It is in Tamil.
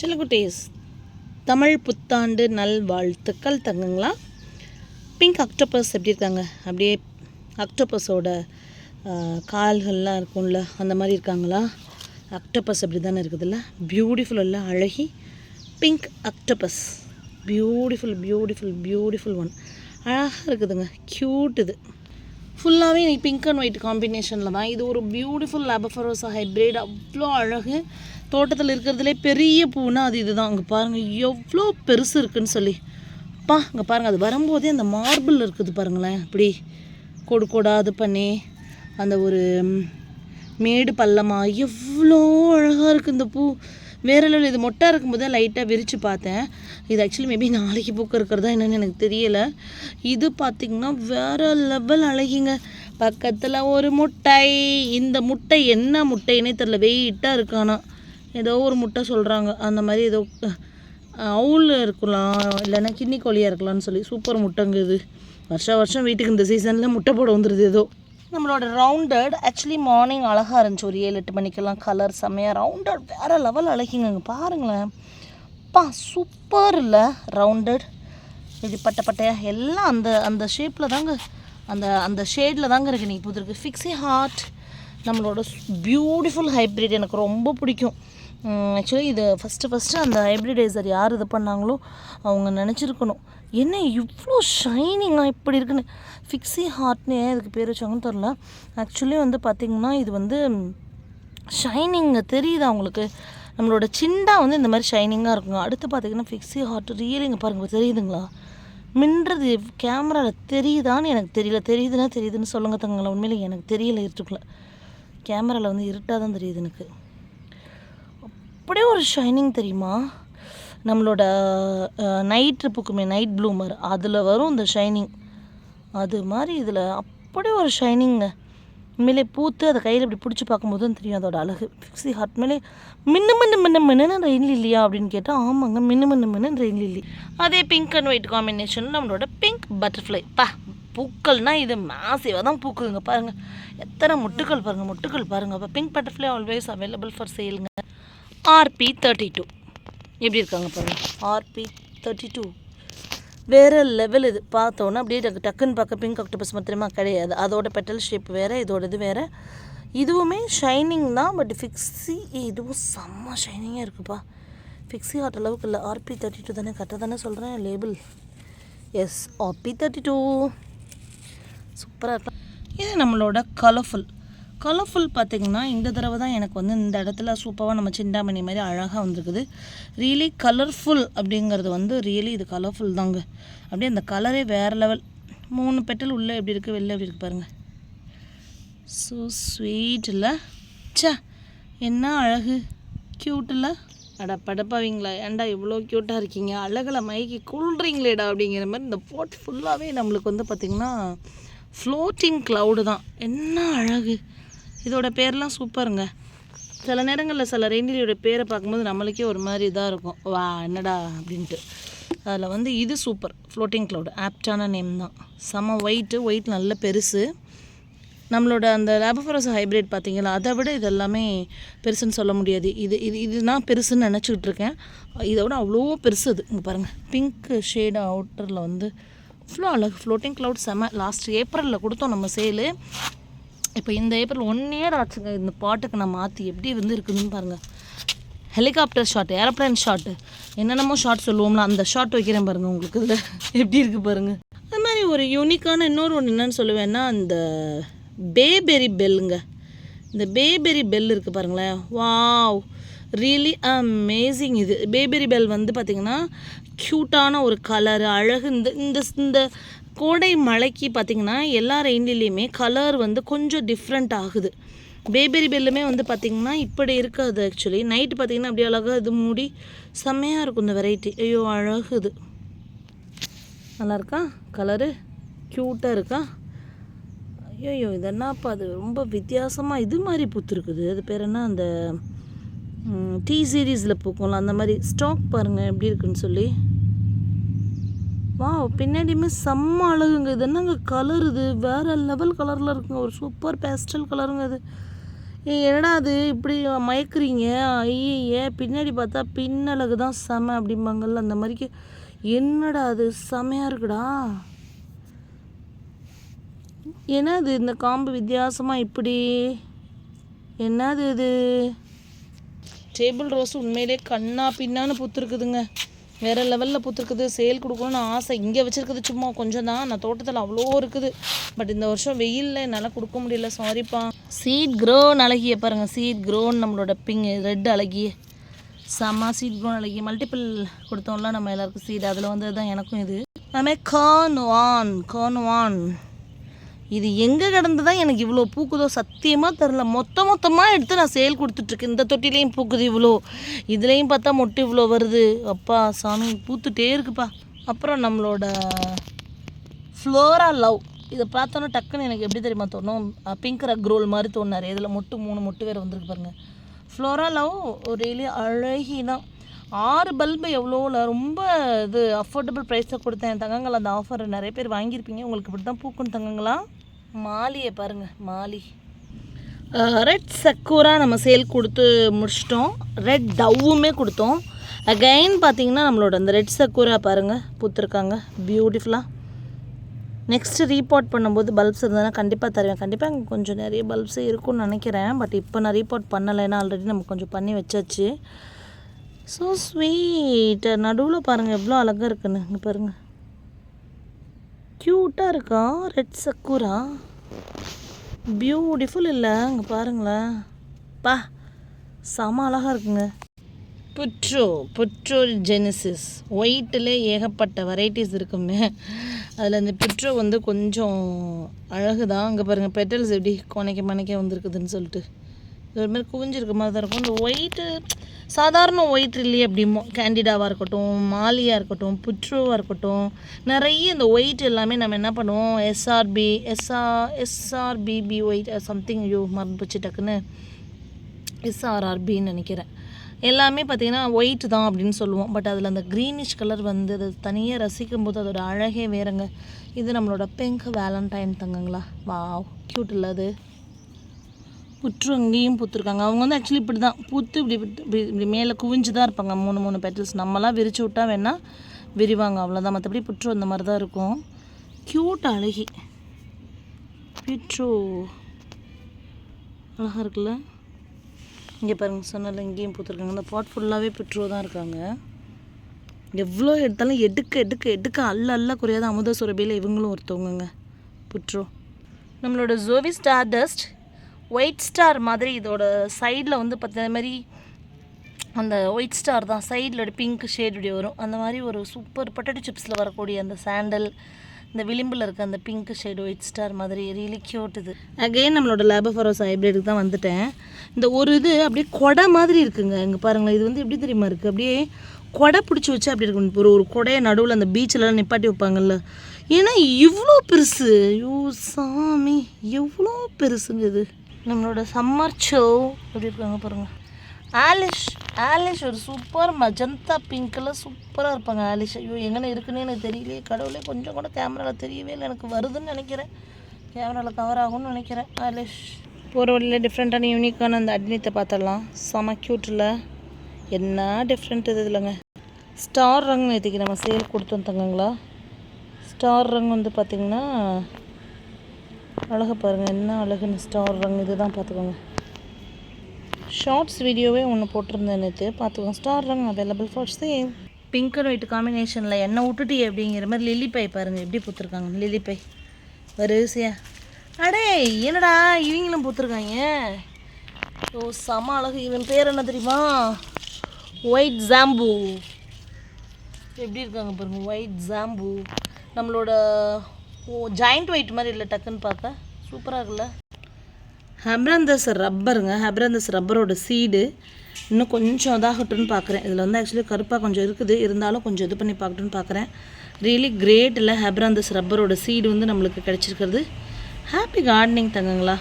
செல்லக்குட்டீஸ் தமிழ் புத்தாண்டு நல் வாழ்த்துக்கள் தங்குங்களா? பிங்க் அக்டோபஸ் எப்படி இருக்காங்க? அப்படியே அக்டோபஸோட கால்கள்லாம் இருக்கும்ல அந்த மாதிரி இருக்காங்களா? அக்டோபஸ் அப்படி தானே இருக்குதுல்ல? பியூட்டிஃபுல் இல்லை அழகி. Pink octopus beautiful beautiful beautiful one அழகாக இருக்குதுங்க க்யூட் இது. ஃபுல்லாகவே எனக்கு பிங்க் அண்ட் ஒயிட் காம்பினேஷனில் தான். இது ஒரு பியூட்டிஃபுல் லபஃபரோசா ஹைப்ரிட் அவ்வளோ அழகு. தோட்டத்தில் இருக்கிறதுலே பெரிய பூனா அது இதுதான். அங்கே பாருங்கள் எவ்வளோ பெருசு இருக்குன்னு சொல்லி. அப்பா அங்கே பாருங்கள் அது வரும்போதே அந்த மார்பிள் இருக்குது பாருங்களேன். இப்படி கொடு கொடா இது பண்ணி அந்த ஒரு மேடு பள்ளமாக எவ்வளோ அழகாக இருக்குது இந்த பூ. வேற level. இது மொட்டை இருக்கும்போதே லைட்டாக விரித்து பார்த்தேன். இது ஆக்சுவலி மேபி நாளைக்கு பூக்க இருக்கிறதா என்னென்னு எனக்கு தெரியல. இது பார்த்திங்கன்னா வேறு லெவல் அழகிங்க. பக்கத்தில் ஒரு முட்டை. இந்த முட்டை என்ன முட்டைன்னே தெரில வெயிட்டாக இருக்கானா ஏதோ ஒரு முட்டை சொல்கிறாங்க அந்த மாதிரி ஏதோ அவுல் இருக்கலாம் இல்லைன்னா கிண்ணி கோழியாக இருக்கலாம்னு சொல்லி சூப்பர் முட்டைங்குது. வருஷம் வருஷம் வீட்டுக்கு இந்த சீசனில் முட்டை போட வந்துடுது ஏதோ. நம்மளோட ரவுண்டட் ஆக்சுவலி மார்னிங் அழகாக இருந்துச்சு ஒரு ஏழு எட்டு மணிக்கெல்லாம் கலர் செம்மையாக ரவுண்டட் வேறு லெவல் அழகிங்க பாருங்களேன். பா சூப்பர் இல்லை ரவுண்டட் இப்படி பட்டை பட்டையாக எல்லாம் அந்த அந்த ஷேப்பில் தாங்க அந்த அந்த ஷேடில் தாங்க இருக்குது நீங்கள் புதுருக்கு ஃபிக்ஸி ஹார்ட் நம்மளோட பியூட்டிஃபுல் ஹைப்ரிட் எனக்கு ரொம்ப பிடிக்கும். ஆக்சுவலி இது ஃபஸ்ட்டு ஃபஸ்ட்டு அந்த ஹைப்ரிடைசர் யார் இது பண்ணாங்களோ அவங்க நினச்சிருக்கணும். என்ன இவ்வளோ ஷைனிங்காக இப்படி இருக்குன்னு? ஃபிக்ஸி ஹார்ட்னு ஏன் இதுக்கு பேர் வச்சாங்கன்னு தெரில ஆக்சுவலி வந்து பார்த்திங்கன்னா இது வந்து ஷைனிங் தெரியுதா அவங்களுக்கு நம்மளோட சிண்டா வந்து இந்த மாதிரி ஷைனிங்காக இருக்குங்க. அடுத்து பார்த்தீங்கன்னா ஃபிக்ஸி ஹார்ட் ரியலிங்க பாருங்கள் தெரியுதுங்களா? மின்றது கேமராவில் தெரியுதான்னு எனக்கு தெரியல. தெரியுதுன்னா தெரியுதுன்னு சொல்லுங்க தங்களை உண்மையில் எனக்கு தெரியல இருட்டுக்குள்ள. கேமராவில் வந்து இருட்டாக தான் தெரியுது எனக்கு. அப்படியே ஒரு ஷைனிங் தெரியுமா? நம்மளோட நைட் பூக்குமே நைட் ப்ளூமர் அதில் வரும் இந்த ஷைனிங் அது மாதிரி இதில் அப்படியே ஒரு ஷைனிங்க உண்மையிலே பூத்து அதை கையில் இப்படி பிடிச்சி பார்க்கும்போது தான் தெரியும் அதோட அழகு. ஃபிக்ஸி ஹார்ட் மேலே மின்னு மின்னு மின்னு மின்னு ரெயின் லில்லியா அப்படின்னு கேட்டால் ஆமாங்க மின்னு மின்னு மின்னு ரெயின் லில்லி அதே பிங்க் அண்ட் ஒயிட் காம்பினேஷன் நம்மளோட பிங்க் பட்டர்ஃப்ளை பா பூக்கள்னால் இது மாசிவாக தான் பூக்குதுங்க. பாருங்கள் எத்தனை முட்டுக்கள் பாருங்கள் முட்டுக்கள் பாருங்கள் அப்போ pink butterfly always available for சேலுங்க RP thirty two. எப்படி இருக்காங்க பாருங்கள் ஆர்பி தேர்ட்டி டூ. வேறு லெவல் இது. பார்த்தோன்னே அப்படியே டக்கு டக்குன்னு பார்க்க பிங்க் ஆக்டோபஸ் மாத்திரமா கிடையாது. அதோட பெட்டல் ஷேப் வேறு இதோட இது வேறு. இதுவுமே ஷைனிங் தான் பட் ஃபிக்ஸி இதுவும் செம்ம ஷைனிங்காக இருக்குப்பா. ஃபிக்ஸி ஆட் அளவுக்கு இல்லை. ஆர்பி தேர்ட்டி டூ தானே கரெக்டாக தானே சொல்கிறேன் label as RP thirty two. சூப்பராக இருக்கும் இது நம்மளோட கலர்ஃபுல் கலர்ஃபுல் பார்த்திங்கன்னா இந்த தடவை தான் எனக்கு வந்து இந்த இடத்துல சூப்பராக நம்ம சிண்டாமணி மாதிரி அழகாக வந்திருக்குது. ரியலி கலர்ஃபுல் அப்படிங்கிறது வந்து ரியலி இது கலர்ஃபுல் தாங்க. அப்படியே அந்த கலரே வேறு லெவல் மூணு பெட்டல் உள்ளே எப்படி இருக்குது வெளில எப்படி இருக்குது பாருங்கள் ஸோ ஸ்வீட் இல்லை என்ன அழகு. க்யூட் இல்லை அட படப்பாவீங்களா. ஏன்டா இவ்வளோ க்யூட்டாக இருக்கீங்க? அழகில் மைக்கி கூல்ட்ரிங்களேடா அப்படிங்கிற மாதிரி இந்த போட் ஃபுல்லாகவே நம்மளுக்கு வந்து பார்த்திங்கன்னா ஃப்ளோட்டிங் க்ளவுடு தான். என்ன அழகு. இதோட பேர்லாம் சூப்பருங்க. சில நேரங்களில் சில ரெயின்டிலியோட பேரை பார்க்கும்போது நம்மளுக்கே ஒரு மாதிரி இதாக இருக்கும். வா என்னடா அப்படின்ட்டு. அதில் வந்து இது சூப்பர். ஃப்ளோட்டிங் க்ளவுட் ஆப்டான நேம் தான். செம ஒயிட்டு ஒயிட் நல்ல பெருசு. நம்மளோட அந்த லேபஃபரஸ் ஹைப்ரிட் பார்த்தீங்களா? அதை விட இது எல்லாமே பெருசுன்னு சொல்ல முடியாது. இது இது இது நான் பெருசுன்னு நினச்சிக்கிட்டு இருக்கேன். இதை விட அவ்வளோ பெருசு அது. இங்கே பாருங்கள் பிங்க் ஷேடு அவுட்டரில் வந்து அவ்வளோ அழகு. ஃப்ளோட்டிங் க்ளவுட் செம. லாஸ்ட் ஏப்ரலில் கொடுத்தோம் நம்ம சேலு இப்போ இந்த ஏப்ரல் ஒன் இயர் ஆச்சுங்க. இந்த பாட்டுக்கு நான் மாற்றி எப்படி வந்து இருக்குதுன்னு பாருங்கள் ஹெலிகாப்டர் ஷாட் ஏரோப்ளேன் ஷாட்டு என்னென்னமோ ஷாட் சொல்லுவோம்ல அந்த ஷாட் வைக்கிறேன் பாருங்கள் உங்களுக்கு இதில். எப்படி இருக்குது பாருங்கள் அது மாதிரி ஒரு யூனிக்கான இன்னொரு ஒன்று என்னென்னு சொல்லுவேன்னா அந்த பேபெரி பெல்லுங்க இந்த பேபெரி பெல் இருக்குது பாருங்களேன். வாவ் ரியலி அமேசிங் இது. பேபெரி பெல் வந்து பார்த்திங்கன்னா க்யூட்டான ஒரு கலர் அழகு இந்த இந்த இந்த கோடை மழைக்கு பார்த்திங்கன்னா எல்லா ரெயின்லேயுமே கலர் வந்து கொஞ்சம் டிஃப்ரெண்ட் ஆகுது. பேபரி பெல்லுமே வந்து பார்த்திங்கன்னா இப்படி இருக்காது ஆக்சுவலி நைட்டு பார்த்திங்கன்னா அப்படியே அழகாக இது மூடி செம்மையாக இருக்கும் இந்த வெரைட்டி ஐயோ அழகுது. நல்லாயிருக்கா நல்லா இருக்கா? கலரு க்யூட்டாக இருக்கா? ஐயோ இது என்னப்பா அது ரொம்ப வித்தியாசமாக இது மாதிரி பூத்துருக்குது. அது பேர் என்ன? அந்த டி சீரீஸில் பூக்கும்ல அந்த மாதிரி. ஸ்டாக் பாருங்கள் எப்படி இருக்குன்னு சொல்லி. வா பின்னாடியுமே செம்ம அழகுங்க. இது என்னங்க கலர் இது? வேறு லெவல் கலரில் இருக்குங்க. ஒரு சூப்பர் பேஸ்டல் கலருங்க இது. என்னடா அது இப்படி மயக்குறீங்க? ஐயே பின்னாடி பார்த்தா பின்னழகு தான் செம அப்படிம்பாங்கல்ல. அந்த மாதிரிக்கு என்னடா அது செமையாக இருக்குடா. என்னது இந்த காம்பு வித்தியாசமாக இப்படி? என்னது இது? டேபிள் ரோஸ் உண்மையிலே கண்ணா பின்னான்னு பூத்துருக்குதுங்க. வேறு லெவலில் பூத்துருக்குது. சேல் கொடுக்கணும்னு ஆசை. இங்கே வச்சுருக்குது சும்மா கொஞ்சம் தான் நான் தோட்டத்தில் அவ்வளோ இருக்குது. பட் இந்த வருஷம் வெயிலில் என்னால் கொடுக்க முடியல. சாரிப்பா சீட் க்ரோன் அழகிய பாருங்கள் சீட் க்ரோன் நம்மளோட பிங்க் ரெட் அழகிய. செம்ம சீட் க்ரோன் அழகிய. மல்டிபிள் கொடுத்தோம்ல நம்ம எல்லாருக்கும் சீட் அதில் வந்து தான் எனக்கும் இது. நம்ம கார்ன் வான் கார்ன் வான் இது எங்கே கிடந்து தான் எனக்கு இவ்வளோ பூக்குதோ சத்தியமாக தெரில மொத்த மொத்தமாக எடுத்து நான் சேல் கொடுத்துட்ருக்கேன் இந்த தொட்டிலையும் பூக்குது இவ்வளோ இதுலேயும் பார்த்தா மொட்டு இவ்வளோ வருது. அப்பா சாமி பூத்துட்டே இருக்குப்பா. அப்புறம் நம்மளோட ஃப்ளோரா லவ் இதை பார்த்தோன்னே டக்குன்னு எனக்கு எப்படி தெரியுமா தோணும்? பிங்க் ரக்ரோல் மாதிரி தோணாரு இதில் மொட்டு மூணு மொட்டு வேறு வந்திருக்கு பாருங்கள் ஃப்ளோரா லவ் ஒரு அழகி தான் ஆறு பல்பு எவ்வளோல ரொம்ப இது அஃபோர்டபுள் ப்ரைஸில் கொடுத்தேன். தங்கங்கள் அந்த ஆஃபர் நிறைய பேர் வாங்கியிருப்பீங்க. உங்களுக்கு இப்படி தான் பூக்கும் தங்கங்களா? மாலியை பாருங்க மாலி. ரெட் சக்கூரா நம்ம சேல் கொடுத்து முடிச்சிட்டோம். ரெட் டவ்வுமே கொடுத்தோம். அகைன் பார்த்தீங்கன்னா நம்மளோட அந்த ரெட் சக்கூரா பாருங்கள் பூத்துருக்காங்க. பியூட்டிஃபுல்லாக நெக்ஸ்ட்டு ரீபோர்ட் பண்ணும்போது பல்ப்ஸ் இருந்ததுன்னா கண்டிப்பாக தருவேன். கண்டிப்பாக அங்கே கொஞ்சம் நிறைய பல்ப்ஸே இருக்கும்னு நினைக்கிறேன். பட் இப்போ நான் ரீபோர்ட் பண்ணலைன்னா ஆல்ரெடி நம்ம கொஞ்சம் பண்ணி வச்சாச்சு. ஸோ ஸ்வீட் நடுவில் பாருங்கள் எவ்வளோ அழகாக இருக்குன்னு. இங்கே பாருங்கள் க்யூட்டாக இருக்கா? ரெட் சக்கூரா பியூட்டிஃபுல் இல்லை. அங்கே பாருங்களேன். பா செம அழகாக இருக்குங்க. புட்ரோ புற்றோ ஜெனிசிஸ் ஒயிட்டில் ஏகப்பட்ட வெரைட்டிஸ் இருக்குமே அதில் அந்த புற்றோ வந்து கொஞ்சம் அழகு தான் அங்கே பாருங்கள் பெட்டல்ஸ் எப்படி கொனைக்க மனைக்க வந்திருக்குதுன்னு சொல்லிட்டு. இது ஒரு மாதிரி குவிஞ்சிருக்க மாதிரி தான் இருக்கும். இந்த ஒயிட்டு சாதாரண ஒயிட் இல்லையே அப்படிமோ கேண்டிடாவாக இருக்கட்டும் மாலியாக இருக்கட்டும் புற்றுவாக இருக்கட்டும் நிறைய இந்த ஒயிட் எல்லாமே நம்ம என்ன பண்ணுவோம்? எஸ்ஆர்பி எஸ்ஆ எஸ்ஆர்பிபி ஒயிட் சம்திங் ஐயோ மறந்துச்சு டக்குன்னு. எஸ்ஆர்ஆர்பின்னு நினைக்கிறேன். எல்லாமே பார்த்திங்கன்னா ஒயிட் தான் அப்படின்னு சொல்லுவோம். பட் அதில் அந்த க்ரீனிஷ் கலர் வந்து அது தனியாக ரசிக்கும் போது அதோட அழகே வேறுங்க. இது நம்மளோட பிங்க் வேலண்டைன் தங்கங்களா. வாவ் க்யூட் இல்லை அது. புற்று அங்கேயும் பூத்துருக்காங்க. அவங்க வந்து ஆக்சுவலி இப்படி தான் பூத்து இப்படி இப்படி- இப்படி மேலே குவிஞ்சு தான் இருப்பாங்க. மூணு மூணு பெட்டல்ஸ் நம்மலாம் விரிச்சு விட்டா வேணால் விரிவாங்க. அவ்வளோதான் மற்றபடி புற்று அந்த மாதிரி தான் இருக்கும். க்யூட் அழகி. புற்று அழகாக இருக்குல்ல? இங்கே பாருங்கள் சொன்னால இங்கேயும் பூத்துருக்காங்க. இந்த பாட் ஃபுல்லாகவே பெட்ரோ தான் இருக்காங்க. எவ்வளோ எடுத்தாலும் எடுக்க எடுக்க எடுக்க அல்ல அல்ல குறையாத அமுத சுரபியில் இவங்களும் ஒருத்தவங்கங்க. புற்றோ நம்மளோட ஜோவி ஸ்டார் டஸ்ட் ஒயிட் ஸ்டார் மாதிரி இதோட சைடில் வந்து பார்த்த மாதிரி அந்த ஒயிட் ஸ்டார் தான். சைடில் பிங்க் ஷேடுடைய வரும். அந்த மாதிரி ஒரு சூப்பர் பொட்டேட்டோ சிப்ஸில் வரக்கூடிய அந்த சாண்டல் இந்த விளிம்பில் இருக்க அந்த பிங்க் ஷேடு ஒயிட் ஸ்டார் மாதிரி ரியலி க்யூட் இது. அகைன் நம்மளோட லேபஃபரோஸ் ஹைப்ரிடுக்கு தான் வந்துட்டேன். இந்த ஒரு இது அப்படியே கொடை மாதிரி இருக்குங்க. இங்கே பாருங்களேன் இது வந்து எப்படி தெரியுமா இருக்குது அப்படியே கொடை பிடிச்சி வச்சு அப்படி இருக்கும்? இப்போ ஒரு ஒரு கொடையை நடுவில் அந்த பீச்சிலலாம் நிப்பாட்டி வைப்பாங்கல்ல. ஏன்னா இவ்வளோ பெருசு. ஐயோ சாமி. எவ்வளோ பெருசுங்க இது. நம்மளோட சம்மர் ஷோ எப்படி இருக்காங்க பாருங்கள் ஆலிஷ் ஆலிஷ் ஒரு சூப்பர் மஜந்தா பிங்க்கில் சூப்பராக இருப்பாங்க ஆலிஷ். ஐயோ எங்கே இருக்குன்னு எனக்கு தெரியலையே. கடவுளே கொஞ்சம் கூட கேமராவில் தெரியவே இல்லை. எனக்கு வருதுன்னு நினைக்கிறேன். கேமராவில் கவர் ஆகும்னு நினைக்கிறேன். ஆலிஷ். போகிற வழியில் டிஃப்ரெண்ட்டான யூனிக்கான அந்த அட்னித்தை பார்த்துடலாம். செம க்யூட்டில் என்ன டிஃப்ரெண்ட் இது இல்லைங்க ஸ்டார் ரங் நேற்றுக்கு நம்ம சேல் கொடுத்தோம் தங்கங்களா ஸ்டார் ரங் வந்து பார்த்திங்கன்னா அழகு பாருங்கள் என்ன அழகுன்னு ஸ்டார் ரங் இதுதான் பார்த்துக்கோங்க. ஷார்ட்ஸ் வீடியோவே ஒன்று போட்டிருந்தேன் நேற்று பார்த்துக்கோங்க star Rang available for same pink and white காம்பினேஷனில் எண்ணெய் விட்டுட்டு அப்படிங்கிற மாதிரி லில்லி பை பாருங்கள் எப்படி பூத்துருக்காங்க லில்லி பை வரிசையா. அடே என்னடா இவங்களும் பூத்துருக்காங்க. ஓ செம அழகு. இவன் பேர் என்ன தெரியுமா? ஒயிட் ஜாம்பு எப்படி இருக்காங்க பாருங்கள் ஒயிட் ஜாம்பு நம்மளோட ஓ ஜாயிண்ட் ஒயிட் மாதிரி இல்லை டக்குன்னு பார்க்க சூப்பராக இருக்குல்ல? ஹப்ரந்தஸ் ரப்பருங்க ஹப்ரந்தஸ் ரப்பரோட சீடு இன்னும் கொஞ்சம் இதாகட்டும்னு பார்க்குறேன் இதில் வந்து ஆக்சுவலி கருப்பாக கொஞ்சம் இருக்குது. இருந்தாலும் கொஞ்சம் இது பண்ணி பார்க்கட்டும்னு பார்க்குறேன் ரியலி கிரேட் இல்லை ஹெப்ரந்தஸ் ரப்பரோட சீடு வந்து நம்மளுக்கு கிடச்சிருக்கிறது. Happy gardening தங்கங்களா.